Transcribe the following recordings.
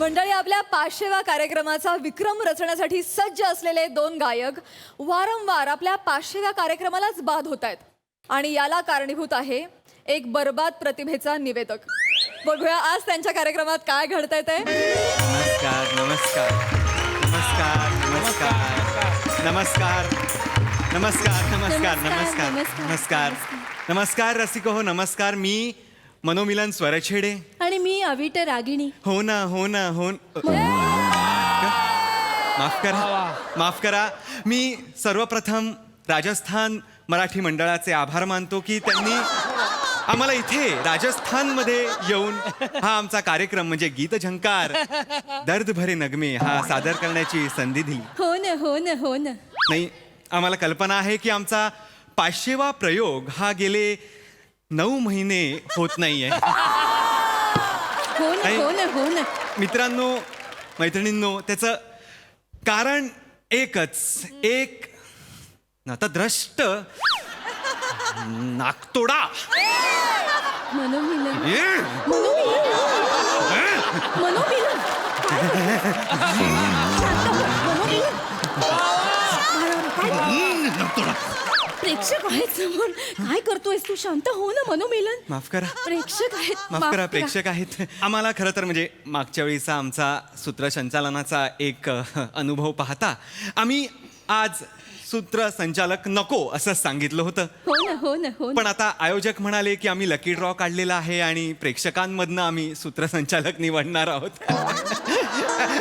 मंडळी आपल्या पाचशेव्या कार्यक्रमाचा विक्रम रचण्यासाठी सज्ज असलेले दोन गायक वारंवार आपल्या पाचशेव्या कार्यक्रमालाच बाद होत आहेत आणि याला कारणीभूत आहे एक बर्बाद प्रतिभेचा निवेदक. बघूया आज त्यांच्या कार्यक्रमात काय घडतंय ते. नमस्कार. नमस्कार. नमस्कार नमस्कार नमस्कार नमस्कार. नमस्कार नमस्कार. नमस्कार. नमस्कार रसिको हो नमस्कार. मी मनोमिलन स्वरछेडे आणि मी अविट रागिणी हो ना हो ना हो न- माफ करा माफ करा मी सर्वप्रथम राजस्थान मराठी मंडळाचे आभार मानतो की त्यांनी आम्हाला इथे राजस्थानमध्ये येऊन हा आमचा कार्यक्रम म्हणजे गीत झंकार दर्द भरे नगमे हा सादर करण्याची संधी दिली हो ना हो ना हो ना नाही आम्हाला कल्पना आहे की आमचा पाचशेवा प्रयोग हा गेले नऊ महिने होत नाहीये. हो ना नाही. हो ना हो ना. मित्रांनो मैत्रिणींनो त्याचं कारण एकच. एक नतद्रष्ट नागतोडा मनोमिलन. ए! मनोमिलन. प्रेक्षक आहेत समोर. काय करतोयस तू? शांत हो ना मनोमिलन. माफ करा. प्रेक्षक आहेत. माफ करा. प्रेक्षक आहेत. आम्हाला खरं तर म्हणजे मागच्या वेळीचा आमचा सूत्रसंचालनाचा एक अ, अनुभव पाहता आम्ही आज सूत्रसंचालक नको असं सांगितलं होतं. हो ना हो ना हो ना. पण आता आयोजक म्हणाले की आम्ही लकी ड्रॉ काढलेला आहे आणि प्रेक्षकांमधनं आम्ही सूत्रसंचालक निवडणार आहोत.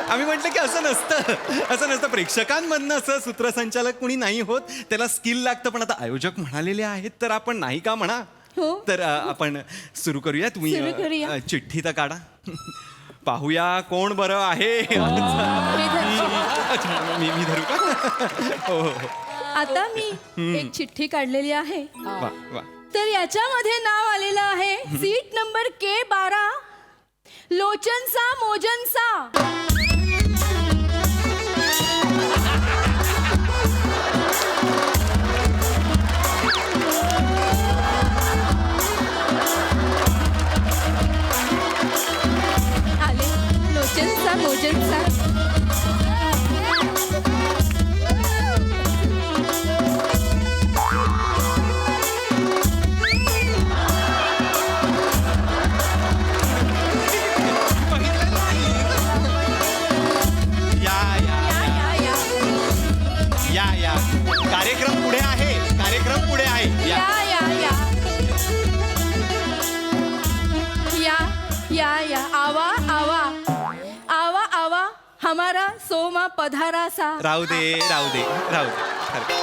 आम्ही म्हटलं की असं नसतं. असं नसतं. प्रेक्षकांमधनं असं सूत्रसंचालक कुणी नाही होत. त्याला स्किल लागतं पण आता आयोजक म्हणालेले आहेत तर आपण नाही का म्हणा? हो. तर अ, आपण सुरू करूया. तुम्ही सुरू अ, करूया. अ, चिठ्ठी तर काढा. पाहूया कोण बरं आहे. मी धर- अच्छा, मी मी धरू का? हो हो हो. आता मी एक चिठ्ठी काढलेली आहे. वा वा. तर याच्यामध्ये नाव आलेलं आहे सीट नंबर के बारा लोचनसा मोजनसा. हमारा सोमा पधारा सा राहू दे राहू दे राहू दे.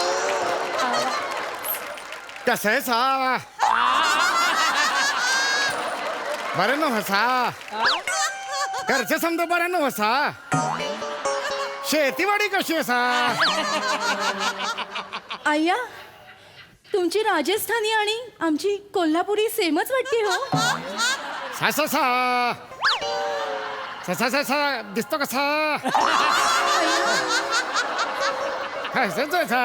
कसं आहे सा बरं न हसा घरचे समजा बरं न हसा शेतीवाडी कशी आहे सा आय्या तुमची राजस्थानी आणि आमची कोल्हापुरी सेमच वाटते हो सा सा ससा ससा दिसतो कसा काय ससा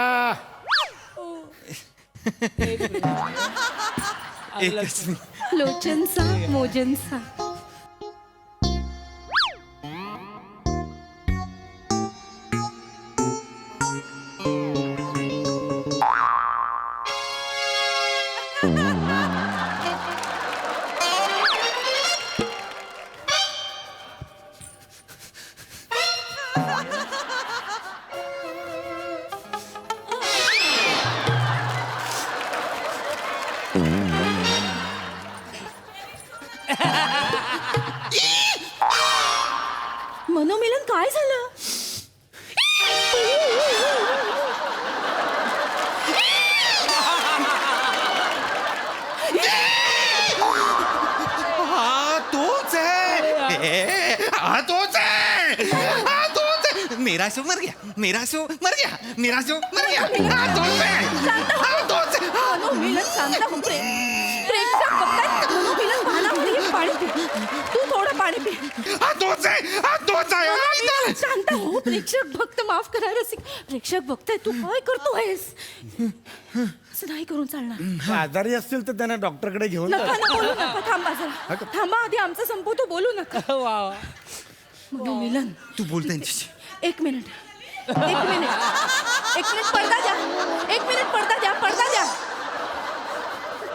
एकच लोचनसा मोजनसा काय झालं? हा तोच आहे. हा तोच आहे. हा तोच आहे. मेरा शो मर गया. मेरा शो मर गया. मेरा शो मर गया. हा तोच आहे. हा. तोच आहे. मनोमिलन शांत हो प्रे प्रेक्षक बघतायत मनोमिलन भानामध्ये पाणी पी. तू थोडं पाणी पी. हा तोच आहे. हा शांत हो प्रेक्षक भक्त माफ करा रसिक. प्रेक्षक बघताय तू काय करतोयस? असं नाही करून चालणार. आजारी असतील तर त्यांना डॉक्टरकडे घेऊन जा. नका ना बोलू नका थांबा जरा. थांबा आधी आमचं संपवतो बोलू नका. मनोमिलन तू बोल त्यांच्याशी. एक मिनिट. एक मिनिट. एक मिनिट पडदा द्या. एक मिनिट पडदा द्या पडदा द्या.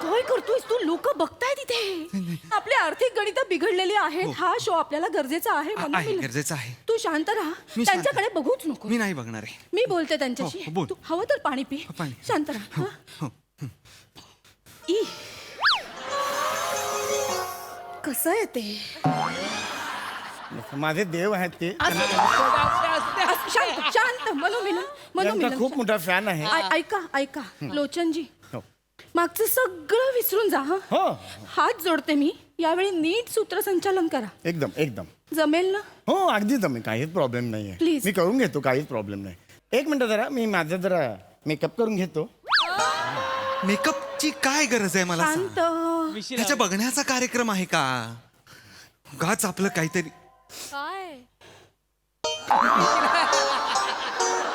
काय करतोयस तू? लोक बघताय तिथे आपली आर्थिक गणित बिघडलेली आहेत. हा. शो आपल्याला गरजेचा आहे आ- आहे मनोमिलन. गरजेचं आहे. तू शांत राहा. मी शांत. त्यांच्याकडे बघूच नको. मी नाही बघणार आहे. मी बोलते त्यांच्याशी. हो, हो, बोल. तू हवं तर पाणी पी. पाणी. शांत राहा. हो, हा? ई. कसं आहे ते? माझे देव आहेत ते. शांत शांत. मनोमिलन. त्यांचा मनोमिलन. खूप मोठा फॅन आहे. ऐ- ऐका ऐका. लोचनजी हो. मागचं सगळं विसरून जा हं? हो. हात जोडते मी. यावेळी नीट सूत्रसंचालन करा. एकदम एकदम. जमेल ना? हो अगदी जमेल. काहीच प्रॉब्लेम नाही आहे Please. मी करून घेतो काहीच प्रॉब्लेम नाही. एक मिनिट जरा मी माझं जरा मेकअप करून घेतो. मेकअपची काय गरज आहे मला सांग. शांत. ह्याच्या बघण्याचा कार्यक्रम आहे का? गाच आपलं काहीतरी काय?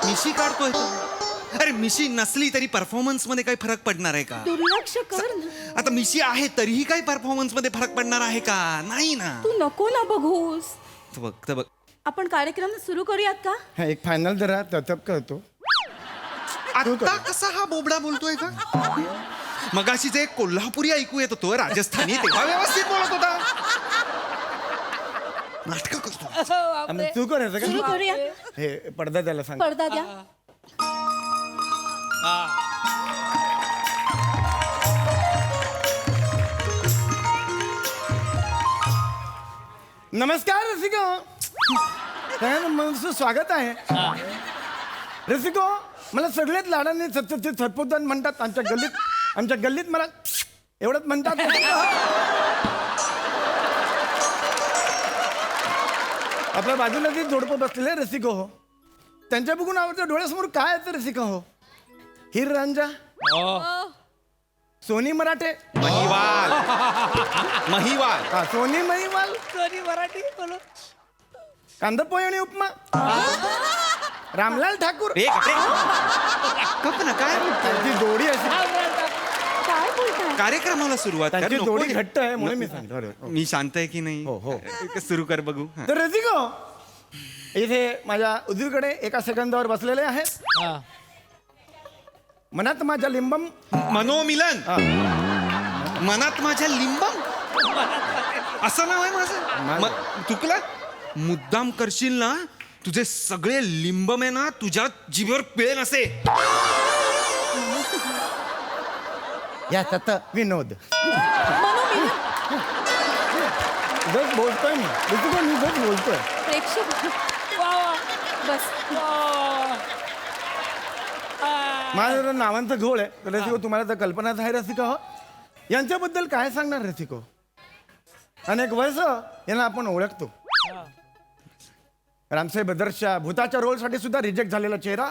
मिशी काढतोय तो. अरे मिशी नसली तरी परफॉर्मन्समध्ये काही फरक पडणार आहे का? दुर्लक्ष कर ना. आता मिशी आहे तरीही काही परफॉर्मन्समध्ये फरक पडणार आहे का? नाही ना. तू नको ना बघूस. तर बघ तर बघ. आपण कार्यक्रम सुरू करूयात का? हा एक फायनल जरा तथप करतो. आता कसा हा बोबडा बोलतोय का मगाशी जे कोल्हापुरी ऐकू येत होतो राजस्थानी तेव्हा व्यवस्थित बोलत होता. नाटक करतो. आम्ही तू करायचं सुरू का करूया हे पडदा त्याला सांग. पडदा द्या. नमस्कार रसिको. सगळ्यांना स्वागत आहे. रसिको मला सगळेच लाडाने सत्य सरपोतन म्हणतात. आमच्या गल्लीत आमच्या गल्लीत मला एवढंच म्हणतात. आपल्या बाजूला जे जोडपं बसलेले रसिको हो त्यांच्या बघून आवडतं डोळ्यासमोर काय येतं रसिको? हो हिर रांजा? सोनी मराठे? महिवाल. महिवाल. हा सोनी महिवाल? सॉरी मराठी बोलो. कांदा पोहे आणि उपमा? रामलाल ठाकूर? ए ना काय त्यांची जोडी अशी. काय बोलताय? कार्यक्रमाला सुरुवात कर, त्यांची नको जोडी. घट्ट आहे म्हणून मी सांगितलं. बरोबर. मी शांत आहे की नाही? हो, हो. सुरू कर बघू. हा. तर रसिको इथे माझ्या उजवीकडे एका सेकंदावर बसलेले आहेत. हा. मनात माझ्या लिंबम? मनोमिलन. मनात माझ्या लिंबम? असं नाव आहे माझं. म- चुकलं मुद्दाम करशील ना तुझे सगळे लिंबम आहे ना तुझ्या जीभेवर पेन असे. या तत विनोद. मनोमिलन. जस बोलतोय मी. रसिको मी जस बोलतोय. प्रेक्षक. वा वा. बस. वा वा माझं जरा नावांचं घोळ आहे. तर रसिको तुम्हाला तर कल्पनाच आहे रसिको हो. यांच्याबद्दल काय सांगणार रसिको? अनेक वर्ष यांना आपण ओळखतो. रामसाहेब बदरच्या भूताच्या रोलसाठी सुद्धा रिजेक्ट झालेला चेहरा.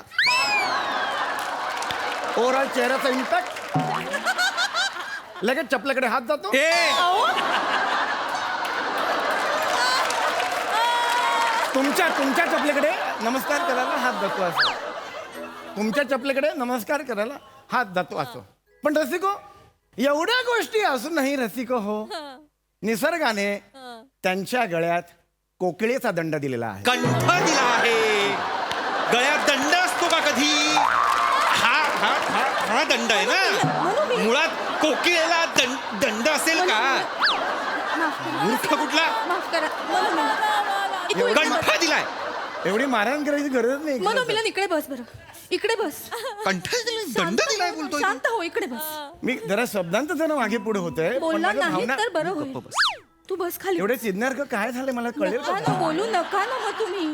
ओव्हरऑल चेहऱ्याचा इम्पॅक्ट लगेच चपल्याकडे हात जातो. तुमच्या तुमच्या चपलीकडे नमस्कार करायला हात जातो असं तुमच्या चपलीकडे नमस्कार करायला हात जातो असं पण रसिको एवढ्या गोष्टी असूनही रसिको हो. निसर्गाने त्यांच्या गळ्यात कोकिळेचा दंड दिलेला आहे. कंठ दिला आहे. गळ्यात दंड असतो का कधी? हा हा हा हा दंड आहे ना. मुळात कोकिळेला दंड दंड असेल का? मूर्ख कुठला? माफ करा. मनोमिलन इकडे- इकडे कंठ. दिलाय. एवढी मारहाण करायची गरज नाही इकडे बस बरं. इकडे बस. कंठ दिलाय दंड दिलाय बोलतोय तू. शांत हो इकडे बस. मी जरा शब्दांचं जरा मागे पुढे होतोय बोलणार नाही तर बरं होईल. तू बस खाली. एवढे सिद्धार्थ काय झाले? मला कळेल नका का ना बोलू नका ना मग तुम्ही.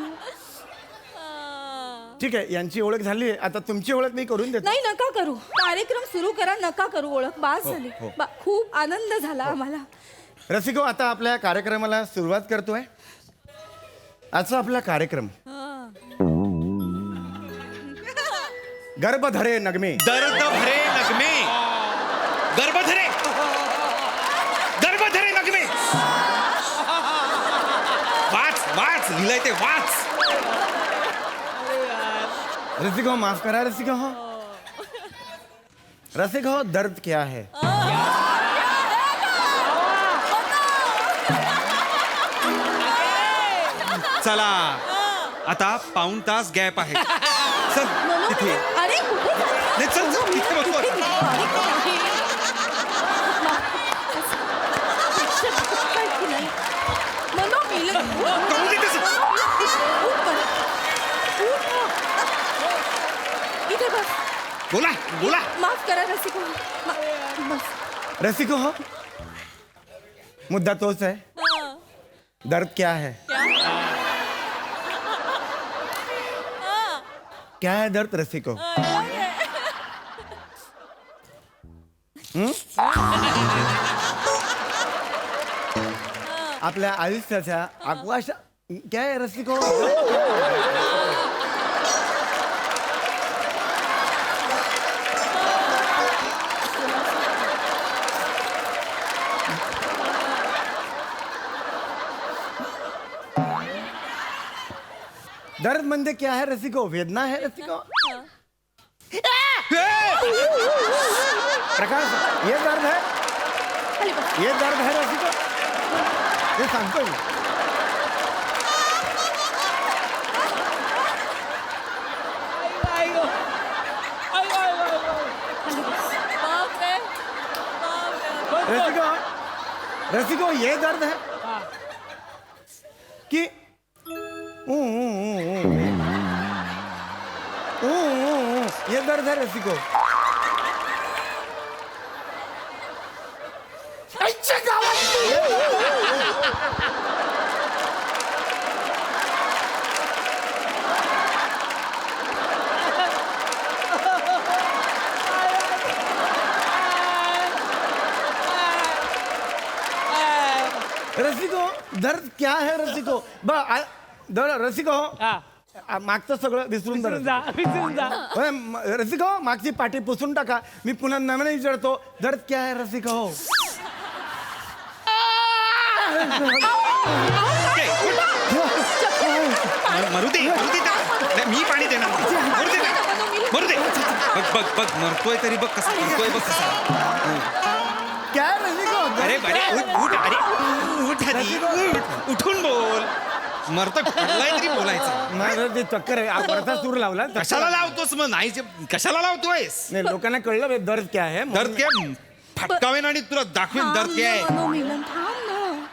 ठीक आहे यांची ओळख झाली. आता तुमची ओळख मी करून देतो. नाही नका करू. कार्यक्रम सुरू करा नका करू ओळख. बास हो, झाली. हो. बा- खूप आनंद झाला आम्हाला. रसिको आता आपल्या कार्यक्रमाला सुरुवात करतोय. आजचा आपला कार्यक्रम. गर्भधरे नगमे। दर्द भरे नगमे। गर्भधरे। गर्भधरे नगमे। वाच वाच लिहिलंय ते वाच. रसिको माफ करा रसिको हो रसिको दर्द क्या है? चला आता पाऊण तास गॅप आहे. चल. तिथे अरे कुठे चालला? नाही चल चल इथे बघू कुठे आता. अरे, काय? काय की नाही? मनो, मिलन. करू दे तसं. उठ पण. उठ ना. इथे बस बोला बोला माफ़ करा रसिको बस रसिको हो मुद्दा तोच है दर्द क्या है क्या है दर्द रसिको हं? आपल्या आयुष्याच्या आकाशा क्या है रसिको दर्द म्हणजे क्या है? रसिको वेदना है रसिको? प्रकाश ये दर्द है? खाली बस ये दर्द है रसिको? ते सांगतो मी आई गो आई गो, आई गो, आई गो. खाली बस बस, बस. रसिको रसिको ये दर्द है? दर्द है रसिको आईच्या गावात. रसिको दर्द क्या है रसिको ब आ- दर रसिको हा. आ, मागचं सगळं विसरून विसरून जा विसरून जा. होय, म- रसिको मागची पाठी पुसून टाका. मी पुन्हा नव्याने विचारतो दर्द क्या है रसिको. म- मरू दे मरू दे त्याला. नाही, मी पाणी देणार नाही. मरू दे त्याला. मरू दे बघ बघ बघ मरतोय तरी बघ कसा मरतोय बघ कसा. क्या है रसिको अरे अरे उठ उठ अरे. उठ आधी, उठ उठून बोल. मरतोय पडलाय तरी बोलायचं. माझं ते चक्कर आहे. आ, वरचा सूर लावला? चक्कर कशाला. लावतोस मग? नाही जे- कशाला लावतोयस? नाही लोकांना कळलं बे, दर्द क्या है दर्द काय फटकावेन आणि तुला दाखवेन दर्द काय आहे. थांब ना, मिलन थांब ना.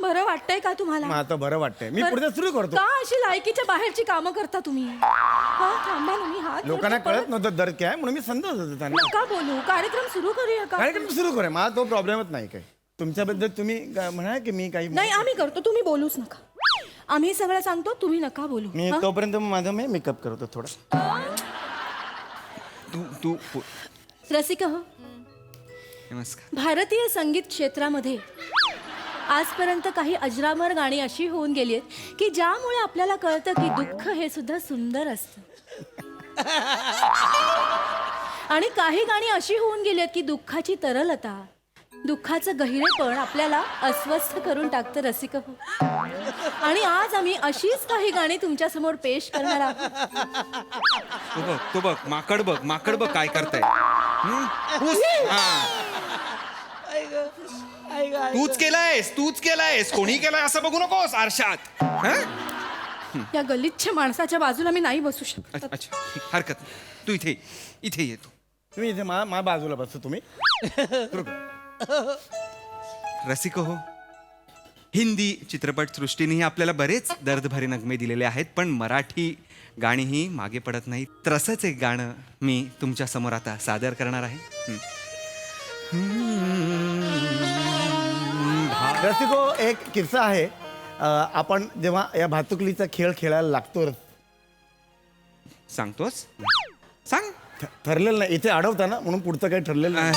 बरं वाटतंय का तुम्हाला? मग आता बरं वाटतंय. मी बरं- पुढे सुरू करतो. का अशी लायकीच्या बाहेरची कामं करता तुम्ही? हा थांबा ना मी हात लोकांना जोडते, कळत परत नव्हतं दर्द काय आहे, म्हणून मी समजत होतो त्यांना. नका बोलू. कार्यक्रम सुरू करूया का? कार्यक्रम सुरू करूया. मला तो प्रॉब्लेमच नाही काय तुमच्याबद्दल तुम्ही गा- म्हणा की मी काही नाही आम्ही करतो. तुम्ही बोलूच नका. आम्ही सगळं सांगतो तुम्ही नका बोलू. मी हा? तोपर्यंत मग माझा मी मेकअप करतो थोडा. तू तू तू- रसिका हो? नमस्कार. भारतीय संगीत क्षेत्रामध्ये आजपर्यंत काही अजरामर गाणी अशी होऊन गेली आहेत की ज्यामुळे आपल्याला कळतं की दुःख हे सुद्धा सुंदर असतं. आणि काही गाणी अशी होऊन गेली आहेत की दुःखाची तरलता दुःखाचं गहिरेपण आपल्याला अस्वस्थ करून टाकतं रसिक हो. आणि आज आम्ही अशीच काही गाणी तुमच्यासमोर पेश करणार आहोत तू बघ तू बघ माकड बघ माकड बघ काय करताय? ऊस. हा. तूच केलायस तूच केलायस कोणी केलाय असं बघू नकोस आरशात हं? या गलिच्छ माणसाच्या बाजूला मी नाही बसू शकत अच्छा हरकत नाही. तू इथे इथे ये तू तुम्ही इथे मा मा बाजूला बसतो तुम्ही सुरू करा. रसिक हो. हिंदी चित्रपट सृष्टीनेही आपल्याला बरेच दर्दभरे नगमे दिलेले आहेत पण मराठी गाणीही मागे पडत नाही तर असंच एक गाणं मी तुमच्यासमोर आता सादर करणार आहे. हं. रसिको एक किस्सा आहे. अं, आपण जेव्हा या भातुकलीचा खेळ खेळायला लागतो सांगतोस? सांग. ठ- ठरलेलं नाही. इथे अडवता ना म्हणून पुढचं काही ठरलेलं नाही.